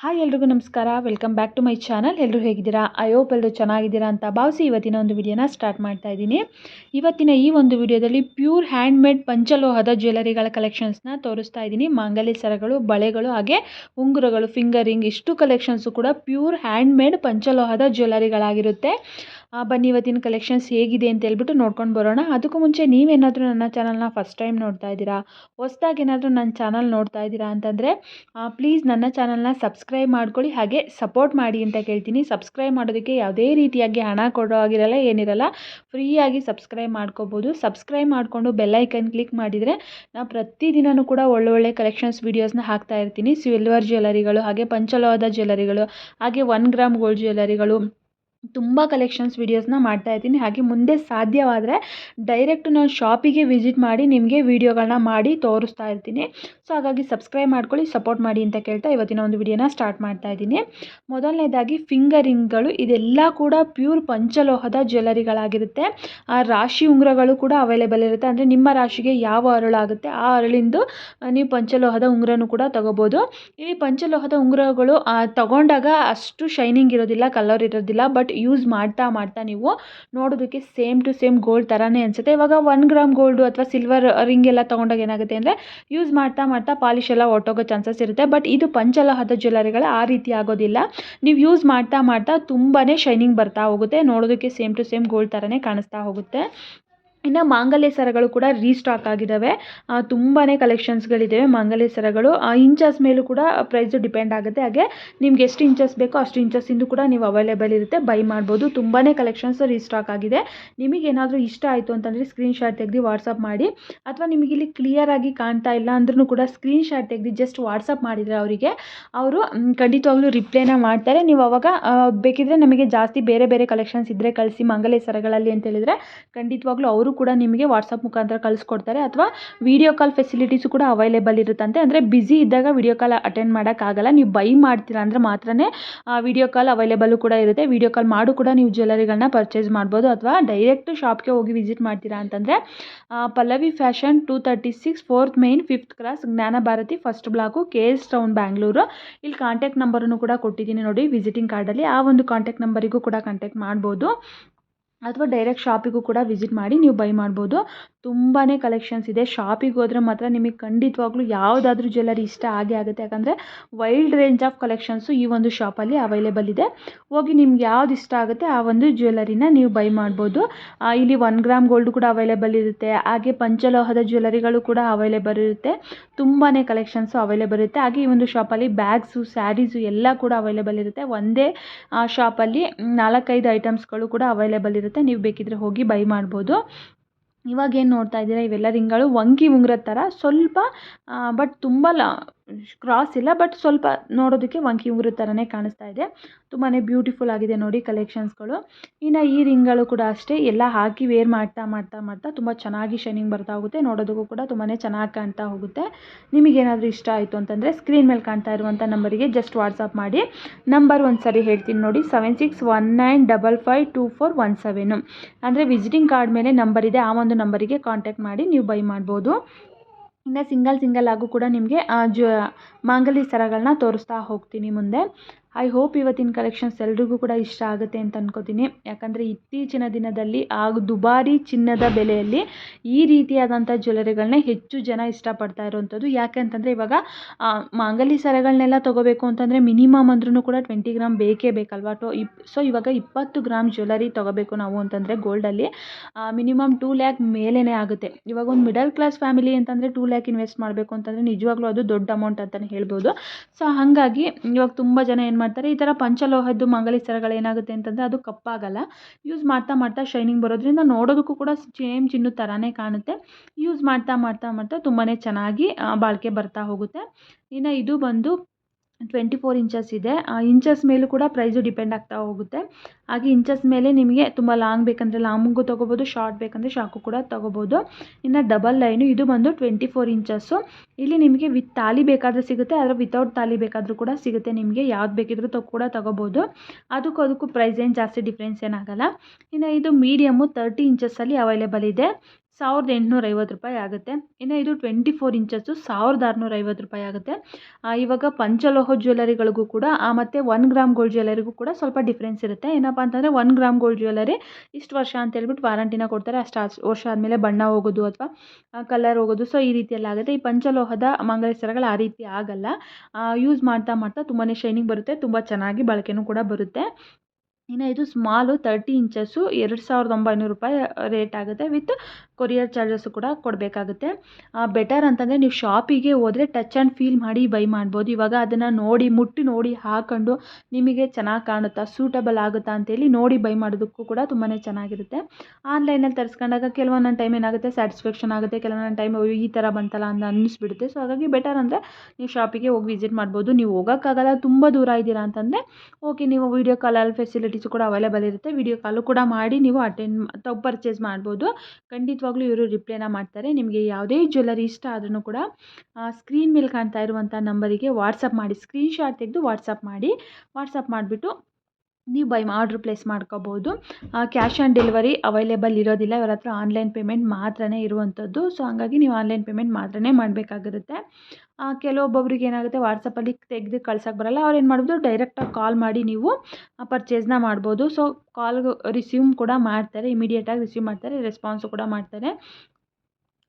Hi ಎಲ್ರಿಗೂ ನಮಸ್ಕಾರ. Welcome back to my channel ಎಲ್ಲರೂ ಹೇಗಿದ್ದೀರಾ? ಐ ಹೋಪ್ ಎಲ್ಲರೂ ಚೆನ್ನಾಗಿದ್ದೀರಾ ಅಂತ ಭಾವಿಸಿ ಇವತ್ತಿನ ಒಂದು ವಿಡಿಯೋನ ಸ್ಟಾರ್ಟ್ ಮಾಡ್ತಾ ಇದ್ದೀನಿ. ಇವತ್ತಿನ ಈ ಒಂದು ವಿಡಿಯೋದಲ್ಲಿ ಪ್ಯೂರ್ ಹ್ಯಾಂಡ್ಮೇಡ್ ಪಂಚಲೋಹದ ಜ್ಯುವೆಲರಿಗಳ ಕಲೆಕ್ಷನ್ಸ್ನ ತೋರಿಸ್ತಾ ಇದ್ದೀನಿ. ಮಾಂಗಲ್ಯ ಸರಗಳು, ಬಳೆಗಳು, ಹಾಗೆ ಉಂಗುರಗಳು ಫಿಂಗರಿಂಗ್ ಇಷ್ಟು ಕಲೆಕ್ಷನ್ಸು ಕೂಡ ಪ್ಯೂರ್ ಹ್ಯಾಂಡ್ಮೇಡ್ ಪಂಚಲೋಹದ ಜ್ಯುವೆಲರಿಗಳಾಗಿರುತ್ತೆ ಬನ್ನಿ, ಇವತ್ತಿನ ಕಲೆಕ್ಷನ್ಸ್ ಹೇಗಿದೆ ಅಂತ ಹೇಳ್ಬಿಟ್ಟು ನೋಡ್ಕೊಂಡು ಬರೋಣ. ಅದಕ್ಕೂ ಮುಂಚೆ ನೀವೇನಾದರೂ ನನ್ನ ಚಾನಲ್ನ ಫಸ್ಟ್ ಟೈಮ್ ನೋಡ್ತಾ ಇದ್ದೀರಾ? ಹೊಸ್ದಾಗಿ ಏನಾದರೂ ನನ್ನ ಚಾನಲ್ ನೋಡ್ತಾ ಇದ್ದೀರಾ ಅಂತಂದರೆ ಪ್ಲೀಸ್ ನನ್ನ ಚಾನಲ್ನ ಸಬ್ಸ್ಕ್ರೈಬ್ ಮಾಡ್ಕೊಳ್ಳಿ. ಹಾಗೆ ಸಪೋರ್ಟ್ ಮಾಡಿ ಅಂತ ಕೇಳ್ತೀನಿ. ಸಬ್ಸ್ಕ್ರೈಬ್ ಮಾಡೋದಕ್ಕೆ ಯಾವುದೇ ರೀತಿಯಾಗಿ ಹಣ ಕೊಡೋ ಆಗಿರಲ್ಲ ಏನಿರಲ್ಲ. ಫ್ರೀಯಾಗಿ ಸಬ್ಸ್ಕ್ರೈಬ್ ಮಾಡ್ಕೋಬೋದು. ಸಬ್ಸ್ಕ್ರೈಬ್ ಮಾಡಿಕೊಂಡು ಬೆಲ್ಲೈಕನ್ ಕ್ಲಿಕ್ ಮಾಡಿದರೆ ನಾನು ಪ್ರತಿದಿನವೂ ಕೂಡ ಒಳ್ಳೊಳ್ಳೆ ಕಲೆಕ್ಷನ್ಸ್ ವೀಡಿಯೋಸ್ನ ಹಾಕ್ತಾ ಇರ್ತೀನಿ. ಸಿಲ್ವರ್ ಜ್ಯುವೆಲರಿಗಳು ಹಾಗೆ ಪಂಚಲೋಹದ ಜ್ಯುವೆಲರಿಗಳು ಹಾಗೆ ಒನ್ ಗ್ರಾಮ್ ಗೋಲ್ಡ್ ಜ್ಯುವೆಲರಿಗಳು ತುಂಬ ಕಲೆಕ್ಷನ್ಸ್ ವೀಡಿಯೋಸ್ನ ಮಾಡ್ತಾ ಇದ್ದೀನಿ. ಹಾಗೆ ಮುಂದೆ ಸಾಧ್ಯವಾದರೆ ಡೈರೆಕ್ಟ್ ನಾನು ಶಾಪಿಗೆ ವಿಸಿಟ್ ಮಾಡಿ ನಿಮಗೆ ವೀಡಿಯೋಗಳನ್ನ ಮಾಡಿ ತೋರಿಸ್ತಾ ಇರ್ತೀನಿ. ಸೊ ಹಾಗಾಗಿ ಸಬ್ಸ್ಕ್ರೈಬ್ ಮಾಡ್ಕೊಳ್ಳಿ ಸಪೋರ್ಟ್ ಮಾಡಿ ಅಂತ ಕೇಳ್ತಾ ಇವತ್ತಿನ ಒಂದು ವಿಡಿಯೋನ ಸ್ಟಾರ್ಟ್ ಮಾಡ್ತಾ ಇದ್ದೀನಿ. ಮೊದಲನೇದಾಗಿ ಫಿಂಗರಿಂಗ್ಗಳು ಇದೆಲ್ಲ ಕೂಡ ಪ್ಯೂರ್ ಪಂಚಲೋಹದ ಜ್ಯುವೆಲರಿಗಳಾಗಿರುತ್ತೆ ಆ ರಾಶಿ ಉಂಗುರಗಳು ಕೂಡ ಅವೈಲೇಬಲ್ ಇರುತ್ತೆ. ಅಂದರೆ ನಿಮ್ಮ ರಾಶಿಗೆ ಯಾವ ಅರಳಾಗುತ್ತೆ, ಆ ಅರಳಿಂದು ನೀವು ಪಂಚಲೋಹದ ಉಂಗುರನೂ ಕೂಡ ತಗೋಬೋದು. ಈ ಪಂಚಲೋಹದ ಉಂಗುರಗಳು ತಗೊಂಡಾಗ ಅಷ್ಟು ಶೈನಿಂಗ್ ಇರೋದಿಲ್ಲ ಕಲರ್ ಇರೋದಿಲ್ಲ ಬಟ್ ಯೂಸ್ ಮಾಡ್ತಾ ಮಾಡ್ತಾ ನೀವು ನೋಡೋದಕ್ಕೆ ಸೇಮ್ ಟು ಸೇಮ್ ಗೋಲ್ಡ್ ಥರನೇ ಅನಿಸುತ್ತೆ. ಇವಾಗ ಒನ್ ಗ್ರಾಮ್ ಗೋಲ್ಡು ಅಥವಾ ಸಿಲ್ವರ್ ರಿಂಗ್ ಎಲ್ಲ ತೊಗೊಂಡಾಗ ಏನಾಗುತ್ತೆ ಅಂದರೆ ಯೂಸ್ ಮಾಡ್ತಾ ಮಾಡ್ತಾ ಪಾಲಿಶ್ ಎಲ್ಲ ಹೊಟ್ಟೋಗೋ ಚಾನ್ಸಸ್ ಇರುತ್ತೆ. ಬಟ್ ಇದು ಪಂಚಲೋಹದ ಜ್ಯುವೆಲರಿಗಳು ಆ ರೀತಿ ಆಗೋದಿಲ್ಲ. ನೀವು ಯೂಸ್ ಮಾಡ್ತಾ ಮಾಡ್ತಾ ತುಂಬಾ ಶೈನಿಂಗ್ ಬರ್ತಾ ಹೋಗುತ್ತೆ. ನೋಡೋದಕ್ಕೆ ಸೇಮ್ ಟು ಸೇಮ್ ಗೋಲ್ಡ್ ಥರನೇ ಕಾಣಿಸ್ತಾ ಹೋಗುತ್ತೆ. ಇನ್ನು ಮಾಂಗಲ್ಯ ಸರಗಳು ಕೂಡ ರೀಸ್ಟಾಕ್ ಆಗಿದ್ದಾವೆ ತುಂಬಾ ಕಲೆಕ್ಷನ್ಸ್ಗಳಿದ್ದಾವೆ ಮಾಂಗಲ್ಯ ಸರಗಳು. ಇಂಚಸ್ ಮೇಲೂ ಕೂಡ ಪ್ರೈಸು ಡಿಪೆಂಡ್ ಆಗುತ್ತೆ. ಹಾಗೆ ನಿಮ್ಗೆ ಎಷ್ಟು ಇಂಚಸ್ ಬೇಕೋ ಅಷ್ಟು ಇಂಚಸ್ಸಿಂದು ಕೂಡ ನೀವು ಅವೈಲೇಬಲ್ ಇರುತ್ತೆ. ಬೈ ಮಾಡ್ಬೋದು. ತುಂಬಾ ಕಲೆಕ್ಷನ್ಸ್ ರೀಸ್ಟಾಕ್ ಆಗಿದೆ. ನಿಮಗೇನಾದರೂ ಇಷ್ಟ ಆಯಿತು ಅಂತಂದರೆ ಸ್ಕ್ರೀನ್ಶಾಟ್ ತೆಗೆದು ವಾಟ್ಸಪ್ ಮಾಡಿ. ಅಥವಾ ನಿಮಗೆ ಇಲ್ಲಿ ಕ್ಲಿಯರಾಗಿ ಕಾಣ್ತಾ ಇಲ್ಲ ಅಂದ್ರೂ ಕೂಡ ಸ್ಕ್ರೀನ್ಶಾಟ್ ತೆಗೆದು ಜಸ್ಟ್ ವಾಟ್ಸಪ್ ಮಾಡಿದರೆ ಅವರಿಗೆ. ಅವರು ಖಂಡಿತವಾಗ್ಲೂ ರಿಪ್ಲೈನ ಮಾಡ್ತಾರೆ. ನೀವು ಅವಾಗ ಬೇಕಿದ್ರೆ ನಮಗೆ ಜಾಸ್ತಿ ಬೇರೆ ಬೇರೆ ಕಲೆಕ್ಷನ್ಸ್ ಇದ್ದರೆ ಕಳಿಸಿ ಮಾಂಗಲ್ಯ ಸರಗಳಲ್ಲಿ ಅಂತ ಹೇಳಿದರೆ ಖಂಡಿತವಾಗ್ಲೂ ಅವರು ಕೂಡ ನಿಮಗೆ ವಾಟ್ಸಪ್ ಮುಖಾಂತರ ಕಳಿಸ್ಕೊಡ್ತಾರೆ ಅಥವಾ ವಿಡಿಯೋ ಕಾಲ್ ಫೆಸಿಲಿಟೀಸು ಕೂಡ ಅವೈಲೇಬಲ್ ಇರುತ್ತಂತೆ. ಅಂದರೆ ಬ್ಯುಸಿ ಇದ್ದಾಗ ವಿಡಿಯೋ ಕಾಲ್ ಅಟೆಂಡ್ ಮಾಡೋಕ್ಕಾಗಲ್ಲ. ನೀವು ಬೈ ಮಾಡ್ತೀರಾ ಅಂದರೆ ಮಾತ್ರನೇ ವಿಡಿಯೋ ಕಾಲ್ ಅವೈಲೇಬಲ್ಲು ಕೂಡ ಇರುತ್ತೆ. ವಿಡಿಯೋ ಕಾಲ್ ಮಾಡು ಕೂಡ ನೀವು ಜ್ಯುವೆಲರಿಗಳನ್ನ ಪರ್ಚೇಸ್ ಮಾಡ್ಬೋದು ಅಥವಾ ಡೈರೆಕ್ಟ್ ಶಾಪ್ಗೆ ಹೋಗಿ ವಿಸಿಟ್ ಮಾಡ್ತೀರಾ ಅಂತಂದರೆ Pallavi fashion two thirty six fourth main fifth cross Jnana Bharathi first block K S town Bangalore ಇಲ್ಲಿ ಕಾಂಟ್ಯಾಕ್ಟ್ ನಂಬರನ್ನು ಕೂಡ ಕೊಟ್ಟಿದ್ದೀನಿ ನೋಡಿ ವಿಸಿಟಿಂಗ್ ಕಾರ್ಡಲ್ಲಿ ಆ ಒಂದು ಕಾಂಟ್ಯಾಕ್ಟ್ ನಂಬರಿಗೂ ಕೂಡ ಕಾಂಟ್ಯಾಕ್ಟ್ ಮಾಡ್ಬೋದು. ಅಥವಾ ಡೈರೆಕ್ಟ್ ಶಾಪಿಗೂ ಕೂಡ ವಿಸಿಟ್ ಮಾಡಿ ನೀವು ಬೈ ಮಾಡ್ಬೋದು. ತುಂಬಾ ಕಲೆಕ್ಷನ್ಸ್ ಇದೆ. ಶಾಪಿಗೆ ಹೋದರೆ ಮಾತ್ರ ನಿಮಗೆ ಖಂಡಿತವಾಗ್ಲೂ ಯಾವುದಾದ್ರೂ ಜ್ಯುವೆಲ್ಲರಿ ಇಷ್ಟ ಆಗೇ ಆಗುತ್ತೆ. ಯಾಕಂದರೆ ವೈಲ್ಡ್ ರೇಂಜ್ ಆಫ್ ಕಲೆಕ್ಷನ್ಸು ಈ ಒಂದು ಶಾಪಲ್ಲಿ ಅವೈಲೇಬಲ್ ಇದೆ. ಹೋಗಿ ನಿಮ್ಗೆ ಯಾವ್ದು ಇಷ್ಟ ಆಗುತ್ತೆ ಆ ಒಂದು ಜ್ಯುವೆಲ್ಲರಿನ ನೀವು ಬೈ ಮಾಡ್ಬೋದು. ಇಲ್ಲಿ ಒನ್ ಗ್ರಾಮ್ ಗೋಲ್ಡ್ ಕೂಡ ಅವೈಲೇಬಲ್ ಇರುತ್ತೆ. ಹಾಗೆ ಪಂಚಲೋಹದ ಜ್ಯುವೆಲ್ಲರಿಗಳು ಕೂಡ ಅವೈಲೇಬಲ್ ಇರುತ್ತೆ. ತುಂಬಾ ಕಲೆಕ್ಷನ್ಸು ಅವೈಲೇಬಲ್ ಇರುತ್ತೆ. ಹಾಗೆ ಈ ಒಂದು ಶಾಪಲ್ಲಿ ಬ್ಯಾಗ್ಸು ಸ್ಯಾರೀಸು ಎಲ್ಲ ಕೂಡ ಅವೈಲೇಬಲ್ ಇರುತ್ತೆ. ಒಂದೇ ಶಾಪಲ್ಲಿ ನಾಲ್ಕೈದು ಐಟಮ್ಸ್ಗಳು ಕೂಡ ಅವೈಲೇಬಲ್ ಇರುತ್ತೆ. ನೀವು ಬೇಕಿದ್ರೆ ಹೋಗಿ ಬೈ ಮಾಡ್ಬೋದು. ಇವಾಗ ಏನು ನೋಡ್ತಾ ಇದ್ದೀರಾ, ಇವೆಲ್ಲ ರಿಂಗ್ಗಳು ವಂಕಿ ಉಂಗುರದ ಥರ ಸ್ವಲ್ಪ ಬಟ್ ತುಂಬ ಲ ಕ್ರಾಸ್ ಇಲ್ಲ ಬಟ್ ಸ್ವಲ್ಪ ನೋಡೋದಕ್ಕೆ ವಂಕಿ ಉಂಗುರ ಥರನೇ ಕಾಣಿಸ್ತಾ ಇದೆ. ತುಂಬಾ ಬ್ಯೂಟಿಫುಲ್ ಆಗಿದೆ ನೋಡಿ ಕಲೆಕ್ಷನ್ಸ್ಗಳು ಇನ್ನು ಈ ರಿಂಗ್ಗಳು ಕೂಡ ಅಷ್ಟೇ, ಎಲ್ಲ ಹಾಕಿ ವೇರ್ ಮಾಡ್ತಾ ಮಾಡ್ತಾ ಮಾಡ್ತಾ ತುಂಬ ಚೆನ್ನಾಗಿ ಶೈನಿಂಗ್ ಬರ್ತಾ ಹೋಗುತ್ತೆ. ನೋಡೋದಕ್ಕೂ ಕೂಡ ತುಂಬಾ ಚೆನ್ನಾಗಿ ಕಾಣ್ತಾ ಹೋಗುತ್ತೆ. ನಿಮಗೇನಾದರೂ ಇಷ್ಟ ಆಯಿತು ಅಂತಂದರೆ ಸ್ಕ್ರೀನ್ ಮೇಲೆ ಕಾಣ್ತಾ ಇರುವಂಥ ನಂಬರಿಗೆ ಜಸ್ಟ್ ವಾಟ್ಸಪ್ ಮಾಡಿ. ನಂಬರ್ ಒಂದು ಸರಿ ಹೇಳ್ತೀನಿ ನೋಡಿ seven six one nine double five two four one seven ಅಂದರೆ ವಿಸಿಟಿಂಗ್ ಕಾರ್ಡ್ ಮೇಲೆ ನಂಬರ್ ಇದೆ, ಆ ಒಂದು ನಂಬರಿಗೆ ಕಾಂಟ್ಯಾಕ್ಟ್ ಮಾಡಿ, ನೀವು ಬೈ ಮಾಡ್ಬೋದು. ಇನ್ನು ಸಿಂಗಲ್ ಸಿಂಗಲ್ ಆಗೂ ಕೂಡ ನಿಮಗೆ ಜ ಮಾಂಗಲ್ಯ ಸರಗಳನ್ನ ತೋರಿಸ್ತಾ ಹೋಗ್ತೀನಿ ಮುಂದೆ. ಐ ಹೋಪ್ ಇವತ್ತಿನ ಕಲೆಕ್ಷನ್ಸ್ ಎಲ್ರಿಗೂ ಕೂಡ ಇಷ್ಟ ಆಗುತ್ತೆ ಅಂತ ಅನ್ಕೋತೀನಿ. ಯಾಕಂದರೆ ಇತ್ತೀಚಿನ ದಿನದಲ್ಲಿ ಆ ದುಬಾರಿ ಚಿನ್ನದ ಬೆಲೆಯಲ್ಲಿ ಈ ರೀತಿಯಾದಂಥ ಜ್ಯುವೆಲರಿಗಳನ್ನ ಹೆಚ್ಚು ಜನ ಇಷ್ಟಪಡ್ತಾ ಇರೋವಂಥದ್ದು. ಯಾಕೆ ಅಂತಂದರೆ ಇವಾಗ ಮಾಂಗಲ್ಯ ಸರಗಳನ್ನೆಲ್ಲ ತೊಗೋಬೇಕು ಅಂತಂದರೆ ಮಿನಿಮಮ್ ಅಂದ್ರೂ ಕೂಡ ಟ್ವೆಂಟಿ ಗ್ರಾಮ್ ಬೇಕೇ ಬೇಕಲ್ವಾ? ಟೋ ಇಪ್ ಸೊ ಇವಾಗ ಇಪ್ಪತ್ತು ಗ್ರಾಮ್ ಜ್ಯುವೆಲರಿ ತೊಗೋಬೇಕು ನಾವು ಅಂತಂದರೆ ಗೋಲ್ಡಲ್ಲಿ ಮಿನಿಮಮ್ ಟೂ ಲ್ಯಾಕ್ ಮೇಲೇ ಆಗುತ್ತೆ. ಇವಾಗ ಒಂದು ಮಿಡಲ್ ಕ್ಲಾಸ್ ಫ್ಯಾಮಿಲಿ ಅಂತಂದರೆ ಟೂ ಲ್ಯಾಕ್ ಇನ್ವೆಸ್ಟ್ ಮಾಡಬೇಕು ಅಂತಂದರೆ ನಿಜವಾಗ್ಲೂ ಅದು ದೊಡ್ಡ ಅಮೌಂಟ್ ಅಂತಲೇ ಹೇಳ್ಬೋದು. ಸೊ ಹಾಗಾಗಿ ಇವಾಗ ತುಂಬ ಜನ ಏನು ಮಾಡ್ತಾರೆ. ಈ ಥರ ಪಂಚಲೋಹದ್ದು ಮಂಗಲಿ ಸರಗಳು ಏನಾಗುತ್ತೆ ಅಂತಂದರೆ ಅದು ಕಪ್ಪಾಗಲ್ಲ. ಯೂಸ್ ಮಾಡ್ತಾ ಮಾಡ್ತಾ ಶೈನಿಂಗ್ ಬರೋದ್ರಿಂದ ನೋಡೋದಕ್ಕೂ ಕೂಡ ಸೇಮ್ ಚಿನ್ನು ಥರನೇ ಕಾಣುತ್ತೆ. ಯೂಸ್ ಮಾಡ್ತಾ ಮಾಡ್ತಾ ಮಾಡ್ತಾ ತುಂಬಾ ಚೆನ್ನಾಗಿ ಬಾಳಿಕೆ ಬರ್ತಾ ಹೋಗುತ್ತೆ. ಇನ್ನು ಇದು ಬಂದು ಟ್ವೆಂಟಿ ಫೋರ್ ಇಂಚಸ್ ಇದೆ ಇಂಚಸ್ ಮೇಲೂ ಕೂಡ ಪ್ರೈಸು ಡಿಪೆಂಡ್ ಆಗ್ತಾ ಹೋಗುತ್ತೆ. ಹಾಗೆ ಇಂಚಸ್ ಮೇಲೆ ನಿಮಗೆ ತುಂಬ ಲಾಂಗ್ ಬೇಕಂದರೆ ಲಾಂಗು ತೊಗೋಬೋದು ಶಾರ್ಟ್ ಬೇಕಂದರೆ ಶಾಕು ಕೂಡ ತೊಗೋಬೋದು. ಇನ್ನು ಡಬಲ್ ಲೈನು ಇದು ಬಂದು ಟ್ವೆಂಟಿ ಫೋರ್ ಇಂಚಸ್ಸು ಇಲ್ಲಿ ನಿಮಗೆ ವಿತ್ ತಾಲಿ ಬೇಕಾದರೂ ಸಿಗುತ್ತೆ, ಆದರೆ ವಿತೌಟ್ ತಾಲಿ ಬೇಕಾದರೂ ಕೂಡ ಸಿಗುತ್ತೆ. ನಿಮಗೆ ಯಾವ್ದು ಬೇಕಿದ್ರೂ ತೊ ಕೂಡ ತೊಗೋಬೋದು. ಅದಕ್ಕೂ ಅದಕ್ಕೂ ಪ್ರೈಸ್ ಏನು ಜಾಸ್ತಿ ಡಿಫ್ರೆನ್ಸ್ ಏನಾಗಲ್ಲ. ಇನ್ನು ಇದು ಮೀಡಿಯಮ್ಮು ತರ್ಟಿ ಇಂಚಸ್ಸಲ್ಲಿ ಅವೈಲೇಬಲ್ ಇದೆ. ಸಾವಿರದ ಎಂಟುನೂರ ಐವತ್ತು ರೂಪಾಯಿ ಆಗುತ್ತೆ. ಇನ್ನು ಇದು ಟ್ವೆಂಟಿ ಫೋರ್ ಇಂಚಸ್ಸು ಸಾವಿರದ ಆರುನೂರ ಐವತ್ತು ರೂಪಾಯಿ ಆಗುತ್ತೆ. ಇವಾಗ ಪಂಚಲೋಹ ಜ್ಯುವೆಲರಿಗಳಿಗೂ ಕೂಡ ಮತ್ತು ಒನ್ ಗ್ರಾಮ್ ಗೋಲ್ಡ್ ಜ್ಯುವೆಲರಿಗೂ ಕೂಡ ಸ್ವಲ್ಪ ಡಿಫ್ರೆನ್ಸ್ ಇರುತ್ತೆ. ಏನಪ್ಪ ಅಂತಂದರೆ ಒನ್ ಗ್ರಾಮ್ ಗೋಲ್ಡ್ ಜ್ಯುವೆಲರಿ ಇಷ್ಟು ವರ್ಷ ಅಂತ ಹೇಳ್ಬಿಟ್ಟು ವಾರಂಟಿನ ಕೊಡ್ತಾರೆ. ಅಷ್ಟು ವರ್ಷ ಆದಮೇಲೆ ಬಣ್ಣ ಹೋಗೋದು ಅಥವಾ ಕಲರ್ ಹೋಗೋದು. ಸೊ ಈ ರೀತಿಯೆಲ್ಲ ಆಗುತ್ತೆ. ಈ ಪಂಚಲೋಹದ ಮಂಗಲ ಸರಗಳು ಆ ರೀತಿ ಆಗಲ್ಲ. ಯೂಸ್ ಮಾಡ್ತಾ ಮಾಡ್ತಾ ತುಂಬಾ ಶೈನಿಂಗ್ ಬರುತ್ತೆ. ತುಂಬ ಚೆನ್ನಾಗಿ ಬಳಕೆನೂ ಕೂಡ ಬರುತ್ತೆ. ಇನ್ನು ಇದು ಸ್ಮಾಲು ತರ್ಟಿ ಇಂಚಸ್ಸು ಎರಡು ಸಾವಿರದ ಒಂಬೈನೂರು ರೂಪಾಯಿ ರೇಟ್ ಆಗುತ್ತೆ. ವಿತ್ ಕೊರಿಯರ್ ಚಾರ್ಜಸ್ಸು ಕೂಡ ಕೊಡಬೇಕಾಗುತ್ತೆ. ಬೆಟರ್ ಅಂತಂದರೆ ನೀವು ಶಾಪಿಗೆ ಹೋದರೆ ಟಚ್ ಆ್ಯಂಡ್ ಫೀಲ್ ಮಾಡಿ ಬೈ ಮಾಡ್ಬೋದು. ಇವಾಗ ಅದನ್ನು ನೋಡಿ, ಮುಟ್ಟಿ ನೋಡಿ ಹಾಕೊಂಡು ನಿಮಗೆ ಚೆನ್ನಾಗಿ ಕಾಣುತ್ತಾ ಸೂಟಬಲ್ ಆಗುತ್ತಾ ಅಂತೇಳಿ ನೋಡಿ ಬೈ ಮಾಡೋದಕ್ಕೂ ಕೂಡ ತುಂಬಾ ಚೆನ್ನಾಗಿರುತ್ತೆ. ಆನ್ಲೈನಲ್ಲಿ ತರಿಸ್ಕೊಂಡಾಗ ಕೆಲವೊಂದೊಂದು ಟೈಮ್ ಏನಾಗುತ್ತೆ ಸ್ಯಾಟಿಸ್ಫ್ಯಾಕ್ಷನ್ ಆಗುತ್ತೆ, ಕೆಲವೊಂದೊಂದು ಟೈಮ್ ಈ ಥರ ಬಂತಲ್ಲ ಅಂತ ಅನ್ನಿಸ್ಬಿಡುತ್ತೆ. ಸೊ ಹಾಗಾಗಿ ಬೆಟರ್ ಅಂದರೆ ನೀವು ಶಾಪಿಗೆ ಹೋಗಿ ವಿಸಿಟ್ ಮಾಡ್ಬೋದು. ನೀವು ಹೋಗೋಕ್ಕಾಗಲ್ಲ, ತುಂಬ ದೂರ ಇದ್ದೀರಾ ಅಂತಂದರೆ ಓಕೆ ನೀವು ವೀಡಿಯೋ ಕಾಲಲ್ಲಿ ಫೆಸಿಲಿಟೀಸು ಕೂಡ ಅವೈಲೇಬಲ್ ಇರುತ್ತೆ. ವಿಡಿಯೋ ಕಾಲು ಕೂಡ ಮಾಡಿ ನೀವು ಅಟೆಂಡ್ ತಾವು ಪರ್ಚೇಸ್ ಮಾಡ್ಬೋದು. ಖಂಡಿತವಾಗ್ಲೂ ಇವರು ರಿಪ್ಲೈನ ಮಾಡ್ತಾರೆ. ನಿಮಗೆ ಯಾವುದೇ ಜ್ಯುವೆಲರಿ ಇಷ್ಟ ಆದ್ರೂ ಕೂಡ ಸ್ಕ್ರೀನ್ ಮೇಲೆ ಕಾಣ್ತಾ ಇರುವಂಥ ನಂಬರಿಗೆ ವಾಟ್ಸಪ್ ಮಾಡಿ ಸ್ಕ್ರೀನ್ ಶಾಟ್ ತೆಗೆದು ವಾಟ್ಸಪ್ ಮಾಡಿ ವಾಟ್ಸಪ್ ಮಾಡಿಬಿಟ್ಟು ನೀವು ಬೈ ಆರ್ಡ್ರ್ ಪ್ಲೇಸ್ ಮಾಡ್ಕೋಬೋದು. ಕ್ಯಾಶ್ ಆನ್ ಡೆಲಿವರಿ ಅವೈಲೇಬಲ್ ಇರೋದಿಲ್ಲ. ಇವರ ಹತ್ರ ಆನ್ಲೈನ್ ಪೇಮೆಂಟ್ ಮಾತ್ರನೇ ಇರುವಂಥದ್ದು. ಸೊ ಹಾಗಾಗಿ ನೀವು ಆನ್ಲೈನ್ ಪೇಮೆಂಟ್ ಮಾತ್ರನೇ ಮಾಡಬೇಕಾಗಿರುತ್ತೆ. ಕೆಲವೊಬ್ಬೊಬ್ರಿಗೆ ಏನಾಗುತ್ತೆ ವಾಟ್ಸಪ್ಪಲ್ಲಿ ತೆಗೆದು ಕಳ್ಸೋಕ್ಕೆ ಬರೋಲ್ಲ. ಅವ್ರು ಏನು ಮಾಡ್ಬೋದು ಡೈರೆಕ್ಟಾಗಿ ಕಾಲ್ ಮಾಡಿ ನೀವು ಪರ್ಚೇಸ್ನ ಮಾಡ್ಬೋದು. ಸೊ ಕಾಲ್ ರಿಸೀವ್ ಕೂಡ ಮಾಡ್ತಾರೆ. ಇಮಿಡಿಯೇಟಾಗಿ ರಿಸೀವ್ ಮಾಡ್ತಾರೆ. ರೆಸ್ಪಾನ್ಸು ಕೂಡ ಮಾಡ್ತಾರೆ.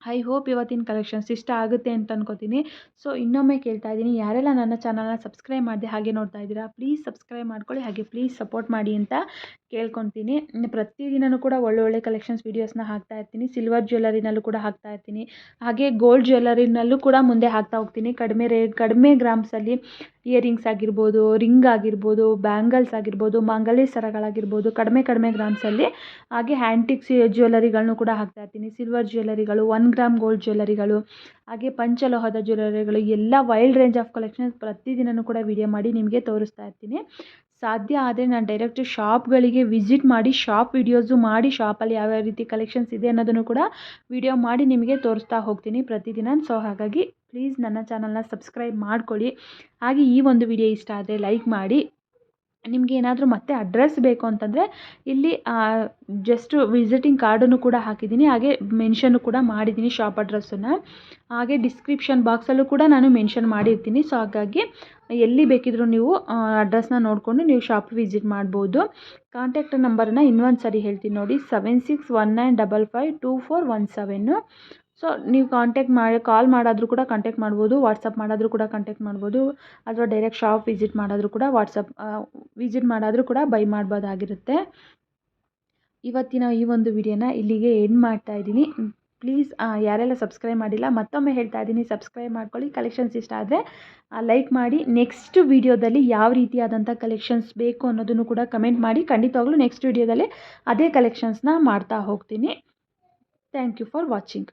ಐ ಹೋಪ್ ಇವತ್ತಿನ ಕಲೆಕ್ಷನ್ಸ್ ಇಷ್ಟ ಆಗುತ್ತೆ ಅಂತ ಅಂದ್ಕೋತೀನಿ ಸೊ ಇನ್ನೊಮ್ಮೆ ಕೇಳ್ತಾ ಇದ್ದೀನಿ. ಯಾರೆಲ್ಲ ನನ್ನ ಚಾನಲ್ನ ಸಬ್ಸ್ಕ್ರೈಬ್ ಮಾಡಿದೆ ಹಾಗೆ ನೋಡ್ತಾ ಇದ್ದೀರಾ ಪ್ಲೀಸ್ ಸಬ್ಸ್ಕ್ರೈಬ್ ಮಾಡ್ಕೊಳ್ಳಿ. ಹಾಗೆ ಪ್ಲೀಸ್ ಸಪೋರ್ಟ್ ಮಾಡಿ ಅಂತ ಕೇಳ್ಕೊತೀನಿ. ಪ್ರತಿದಿನವೂ ಕೂಡ ಒಳ್ಳೊಳ್ಳೆ ಕಲೆಕ್ಷನ್ಸ್ ವೀಡಿಯೋಸ್ನ ಹಾಕ್ತಾ ಇರ್ತೀನಿ. ಸಿಲ್ವರ್ ಜ್ಯುವೆಲರಿನಲ್ಲೂ ಕೂಡ ಹಾಕ್ತಾ ಇರ್ತೀನಿ. ಹಾಗೆ ಗೋಲ್ಡ್ ಜ್ಯುವೆಲರಿನಲ್ಲೂ ಕೂಡ ಮುಂದೆ ಹಾಕ್ತಾ ಹೋಗ್ತೀನಿ. ಕಡಿಮೆ ರೇಟ್ ಕಡಿಮೆ ಗ್ರಾಮ್ಸಲ್ಲಿ ಇಯರಿಂಗ್ಸ್ ಆಗಿರ್ಬೋದು, ರಿಂಗ್ ಆಗಿರ್ಬೋದು, ಬ್ಯಾಂಗಲ್ಸ್ ಆಗಿರ್ಬೋದು, ಮಾಂಗಲ್ಯ ಸರಗಳಾಗಿರ್ಬೋದು, ಕಡಿಮೆ ಕಡಿಮೆ ಗ್ರಾಮ್ಸಲ್ಲಿ ಹಾಗೆ ಹ್ಯಾಂಟಿಕ್ಸ್ ಜ್ಯುವೆಲ್ಲರಿಗಳನ್ನು ಕೂಡ ಹಾಕ್ತಾ ಇರ್ತೀನಿ. ಸಿಲ್ವರ್ ಜ್ಯುವೆಲರಿಗಳು ಒನ್ ಗ್ರಾಮ್ ಗೋಲ್ಡ್ ಜ್ಯುವೆಲರಿಗಳು ಹಾಗೆ ಪಂಚಲೋಹದ ಜ್ಯುವೆಲರಿಗಳು ಎಲ್ಲ ವೈಲ್ಡ್ ರೇಂಜ್ ಆಫ್ ಕಲೆಕ್ಷನ್ಸ್ ಪ್ರತಿದಿನವೂ ಕೂಡ ವಿಡಿಯೋ ಮಾಡಿ ನಿಮಗೆ ತೋರಿಸ್ತಾ ಇರ್ತೀನಿ. ಸಾಧ್ಯ ಆದರೆ ನಾನು ಡೈರೆಕ್ಟ್ ಶಾಪ್ಗಳಿಗೆ ವಿಸಿಟ್ ಮಾಡಿ ಶಾಪ್ ವಿಡಿಯೋಸು ಮಾಡಿ ಶಾಪಲ್ಲಿ ಯಾವ್ಯಾವ ರೀತಿ ಕಲೆಕ್ಷನ್ಸ್ ಇದೆ ಅನ್ನೋದನ್ನು ಕೂಡ ವಿಡಿಯೋ ಮಾಡಿ ನಿಮಗೆ ತೋರಿಸ್ತಾ ಹೋಗ್ತೀನಿ ಪ್ರತಿದಿನ. ಸೊ ಹಾಗಾಗಿ ಪ್ಲೀಸ್ ನನ್ನ ಚಾನಲ್ನ ಸಬ್ಸ್ಕ್ರೈಬ್ ಮಾಡ್ಕೊಳ್ಳಿ. ಹಾಗೆ ಈ ಒಂದು ವಿಡಿಯೋ ಇಷ್ಟ ಆದರೆ ಲೈಕ್ ಮಾಡಿ. ನಿಮಗೆ ಏನಾದರೂ ಮತ್ತೆ ಅಡ್ರೆಸ್ ಬೇಕು ಅಂತಂದರೆ ಇಲ್ಲಿ ಜಸ್ಟ್ ವಿಸಿಟಿಂಗ್ ಕಾರ್ಡನ್ನು ಕೂಡ ಹಾಕಿದ್ದೀನಿ, ಹಾಗೆ ಮೆನ್ಷನ್ನು ಕೂಡ ಮಾಡಿದ್ದೀನಿ ಶಾಪ್ ಅಡ್ರೆಸ್ಸನ್ನು ಹಾಗೆ ಡಿಸ್ಕ್ರಿಪ್ಷನ್ ಬಾಕ್ಸಲ್ಲೂ ಕೂಡ ನಾನು ಮೆನ್ಷನ್ ಮಾಡಿರ್ತೀನಿ ಸೊ ಹಾಗಾಗಿ ಎಲ್ಲಿ ಬೇಕಿದ್ರೂ ನೀವು ಅಡ್ರೆಸ್ನ ನೋಡಿಕೊಂಡು ನೀವು ಶಾಪ್ ವಿಸಿಟ್ ಮಾಡ್ಬೋದು. ಕಾಂಟ್ಯಾಕ್ಟ್ ನಂಬರನ್ನ ಇನ್ನೊಂದು ಸರಿ ಹೇಳ್ತೀನಿ ನೋಡಿ seven six one nine double five two four one seven so ನೀವು ಕಾಂಟ್ಯಾಕ್ಟ್ ಮಾಡಿ ಕಾಲ್ ಮಾಡಾದರೂ ಕೂಡ ಕಾಂಟ್ಯಾಕ್ಟ್ ಮಾಡ್ಬೋದು ವಾಟ್ಸಪ್ ಮಾಡಾದರೂ ಕೂಡ ಕಾಂಟ್ಯಾಕ್ಟ್ ಮಾಡ್ಬೋದು, ಅಥವಾ ಡೈರೆಕ್ಟ್ ಶಾಪ್ ವಿಸಿಟ್ ಮಾಡಾದರೂ ಕೂಡ ವಾಟ್ಸಪ್ ವಿಸಿಟ್ ಮಾಡಾದರೂ ಕೂಡ ಬೈ ಮಾಡ್ಬೋದಾಗಿರುತ್ತೆ. ಇವತ್ತಿನ ಈ ಒಂದು ವಿಡಿಯೋನ ಇಲ್ಲಿಗೆ ಎಂಡ್ ಮಾಡ್ತಾ ಇದ್ದೀನಿ. ಪ್ಲೀಸ್ ಯಾರೆಲ್ಲ ಸಬ್ಸ್ಕ್ರೈಬ್ ಮಾಡಿಲ್ಲ, ಮತ್ತೊಮ್ಮೆ ಹೇಳ್ತಾ ಇದ್ದೀನಿ ಸಬ್ಸ್ಕ್ರೈಬ್ ಮಾಡ್ಕೊಳ್ಳಿ. ಕಲೆಕ್ಷನ್ಸ್ ಇಷ್ಟ ಆದರೆ ಲೈಕ್ ಮಾಡಿ. ನೆಕ್ಸ್ಟ್ ವಿಡಿಯೋದಲ್ಲಿ ಯಾವ ರೀತಿಯಾದಂಥ ಕಲೆಕ್ಷನ್ಸ್ ಬೇಕು ಅನ್ನೋದನ್ನು ಕೂಡ ಕಮೆಂಟ್ ಮಾಡಿ. ಖಂಡಿತವಾಗ್ಲೂ ನೆಕ್ಸ್ಟ್ ವಿಡಿಯೋದಲ್ಲಿ ಅದೇ ಕಲೆಕ್ಷನ್ಸ್ನ ಮಾಡ್ತಾ ಹೋಗ್ತೀನಿ. Thank you for watching